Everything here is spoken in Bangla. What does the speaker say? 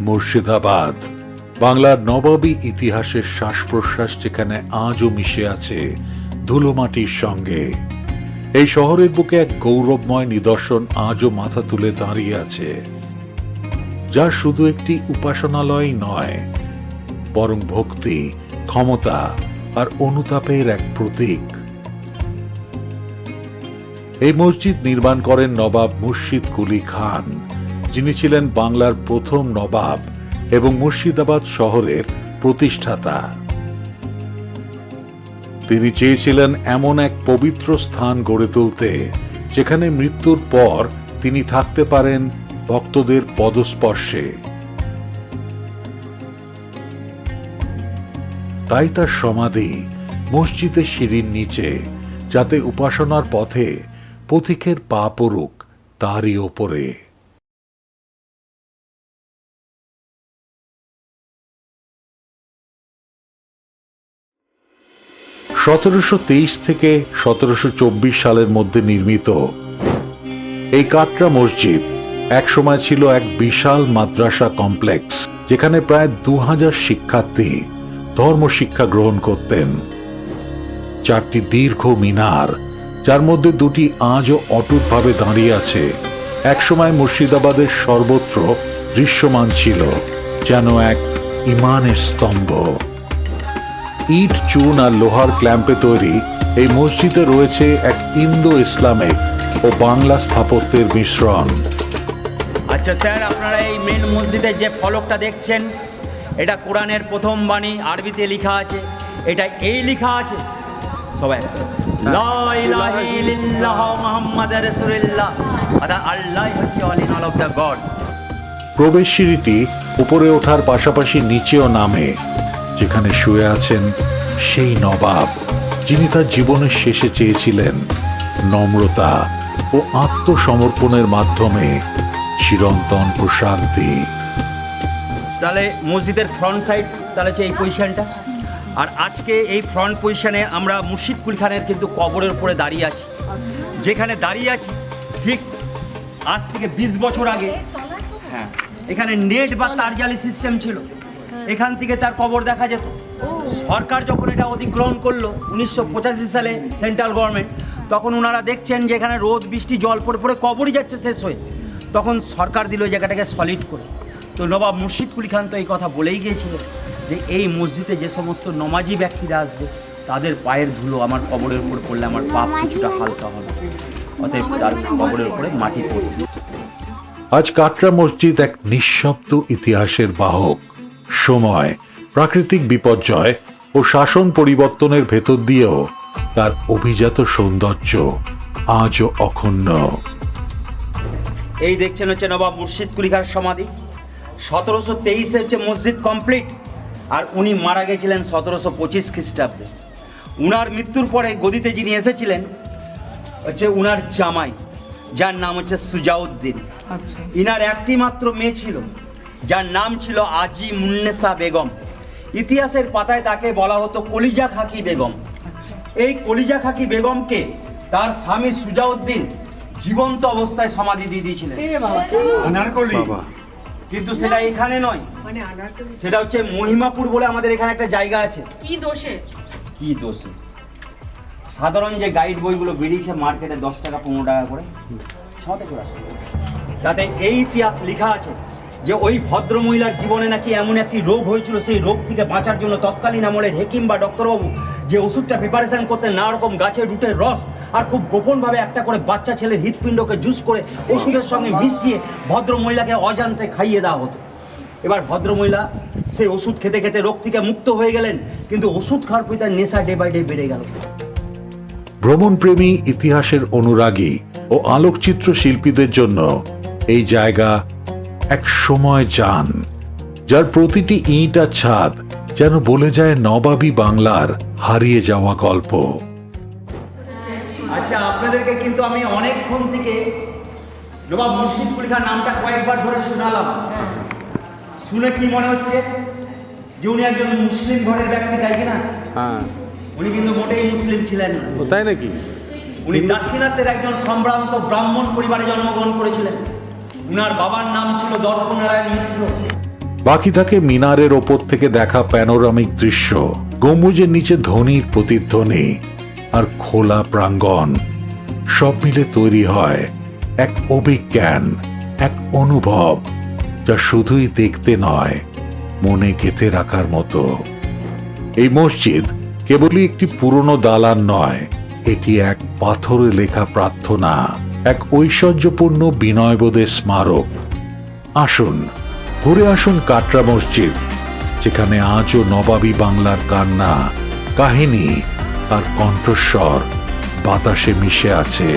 মুর্শিদাবাদ। বাংলার নবাবী ইতিহাসের শ্বাস প্রশ্বাস যেখানে আজও মিশে আছে ধুলোমাটির সঙ্গে। এই শহরের বুকে এক গৌরবময় নিদর্শন আজও মাথা তুলে দাঁড়িয়ে আছে, যা শুধু একটি উপাসনালয় নয়, বরং ভক্তি, ক্ষমতা আর অনুতাপের এক প্রতীক। এই মসজিদ নির্মাণ করেন নবাব মুর্শিদ কুলি খান। যিনি ছিলেন বাংলার প্রথম নবাব এবং মুর্শিদাবাদ শহরের প্রতিষ্ঠাতা। তিনি চেয়েছিলেন এমন এক পবিত্র স্থান গড়ে তুলতে, যেখানে মৃত্যুর পর তিনি থাকতে পারেন ভক্তদের পদস্পর্শে। তাই তার সমাধি মসজিদের সিঁড়ির নিচে, যাতে উপাসনার পথে পথিকের পা পড়ুক তারই ওপরে। সতেরোশো তেইশ থেকে সতেরোশো চব্বিশ সালের মধ্যে নির্মিত। এই কাটরা মসজিদ একসময় ছিল এক বিশাল মাদ্রাসা কমপ্লেক্স, যেখানে প্রায় দু হাজার শিক্ষার্থী ধর্ম শিক্ষা গ্রহণ করতেন। চারটি দীর্ঘ মিনার, যার মধ্যে দুটি আজও অটুটভাবে দাঁড়িয়ে আছে, একসময় মুর্শিদাবাদের সর্বত্র দৃশ্যমান ছিল, যেন এক ইমানের স্তম্ভ। ইট চুন আর লোহার ক্ল্যাম্পে তৈরি এই মসজিদে রয়েছে এক ইন্দো ইসলামিক ও বাংলা স্থাপত্যের মিশ্রণ। আচ্ছা স্যার আপনারা এই মেন মসজিদের যে ফলকটা দেখছেন এটা কোরআনের প্রথম বাণী আরবিতে লেখা আছে। এটা এই লেখা আছে? সবাই প্রবেশ সিঁড়িটি উপরে ওঠার পাশাপাশি নিচেও নামে। যেখানে শুয়ে আছেন সেই নবাব, যিনি তার জীবনের শেষে চেয়েছিলেন নম্রতা ও আত্মসমর্পণের মাধ্যমে চিরন্তন প্রশান্তি। তাহলে মসজিদের ফ্রন্ট সাইড তাহলে এই পজিশনটা আর আজকে এই ফ্রন্ট পজিশনে আমরা মুর্শিদ কুল খানের কিন্তু কবরের উপরে দাঁড়িয়ে আছি। যেখানে দাঁড়িয়ে আছি, ঠিক আজ থেকে বিশ বছর আগে হ্যাঁ এখানে নেট বা তারজালি সিস্টেম ছিল। এখান থেকে তার কবর দেখা যেত। সরকার যখন এটা অধিগ্রহণ করল উনিশশো পঁচাশি সালে সেন্ট্রাল গভর্নমেন্ট তখন ওনারা দেখছেন যে এখানে রোদ বৃষ্টি জল পড়ে পড়ে কবরই যাচ্ছে শেষ হয়ে। তখন সরকার দিল জায়গাটাকে সলিড করে। তো নবাব মুর্শিদ কুলি খান তো এই কথা বলেই গিয়েছিল যে এই মসজিদে যে সমস্ত নমাজি ব্যক্তিরা আসবে তাদের পায়ের ধুলো আমার কবরের উপর পড়লে আমার পাপ কিছুটা হালকা হবে। অতএব তার কবরের উপরে মাটি পড়বে আজ কাটরা মসজিদ এক নিঃশব্দ ইতিহাসের বাহক। সময় প্রাকৃতিক বিপর্যয় ও শাসন পরিবর্তনের ভেতর দিয়েও তার অভিজাত সৌন্দর্য আজও অক্ষুণ্ণ। এই দেখছেন হচ্ছে নবাব মুর্শিদ কুলি খান সমাধি। সতেরোশো তেইশে হচ্ছে মসজিদ কমপ্লিট আর উনি মারা গেছিলেন সতেরোশো পঁচিশ খ্রিস্টাব্দে। উনার মৃত্যুর পরে গদিতে যিনি এসেছিলেন হচ্ছে উনার জামাই যার নাম হচ্ছে সুজাউদ্দিন। ইনার একটি মাত্র মেয়ে ছিল। যার নাম ছিল আজি মুন্নেসা বেগম। ইতিহাসের পাতায় তাকে বলা হতো কলিজা খাকি বেগম। এই কলিজা খাকি বেগমকে তার স্বামী সুজাউদ্দিন জীবন্ত অবস্থায় সমাধি দিয়ে দিয়েছিলেন। কিন্তু সেটা এখানে নয়। সেটা হচ্ছে মহিমাপুর বলে আমাদের এখানে একটা জায়গা আছে। কি দোষে? কি দোষে? সাধারণ যে গাইড বইগুলো বেরিয়েছে মার্কেটে দশ টাকা পনেরো টাকা করে ছতে করে তাতে এই ইতিহাস লেখা আছে। যে ওই ভদ্র মহিলার জীবনে নাকি এমন একটি রোগ হয়েছিল, সেই রোগ থেকে বাঁচার জন্য তৎকালীন আমলের হেকিম বা ডক্টরবাবু যে ওষুধটা প্রিপারেশন করতেন, নানা রকম গাছের রুটের রস আর খুব গোপনভাবে একটা করে বাচ্চা ছেলের হৃৎপিণ্ডকে জুস করে ওষুধের সঙ্গে মিশিয়ে ভদ্র মহিলাকে অজান্তে খাইয়ে দেওয়া হতো। এবার ভদ্রমহিলা সেই ওষুধ খেতে খেতে রোগ থেকে মুক্ত হয়ে গেলেন, কিন্তু ওষুধ খাওয়ার পরে তার নেশা ডে বাই ডে বেড়ে গেল। ভ্রমণপ্রেমী ইতিহাসের অনুরাগী ও আলোকচিত্র শিল্পীদের জন্য এই জায়গা এক সময় যান যার প্রতিটি ইট আর ছাদ যেন বলে যায় নবাবী বাংলার হারিয়ে যাওয়া গল্প। আচ্ছা আপনাদেরকে কিন্তু আমি অনেকক্ষণ থেকে নবাব মুর্শিদ কুলি খান নামটা কয়েকবার ধরে শোনালাম। শুনে কি মনে হচ্ছে? যে উনি একজন মুসলিম ঘরের ব্যক্তি তাই কিনা হ্যাঁ। উনি কিন্তু মোটেই মুসলিম ছিলেন তাই নাকি? উনি দাক্ষিণাত্যের একজন সম্ভ্রান্ত ব্রাহ্মণ পরিবারে জন্মগ্রহণ করেছিলেন। উনার বাবার নাম ছিল দর্পনারায়ণ মিশ্র। বাকি থাকে মিনারের ওপর থেকে দেখা প্যানোরামিক দৃশ্য। গম্বুজের নিচে ধ্বনির প্রতিধ্বনি আর খোলা প্রাঙ্গণ। সব মিলে তৈরি হয় এক অভিজ্ঞান, এক অনুভব যা শুধুই দেখতে নয়, মনে গেঁথে রাখার মতো। এই মসজিদ কেবলই একটি পুরনো দালান নয়, এটি এক পাথরে লেখা প্রার্থনা। এক ঐশ্বর্যপূর্ণ বিনয়বোধের স্মারক। আসুন, ঘুরে আসুন কাটরা মসজিদ, যেখানে আজও নবাবী বাংলার কান্না, কাহিনী আর কণ্ঠস্বর বাতাসে মিশে আছে।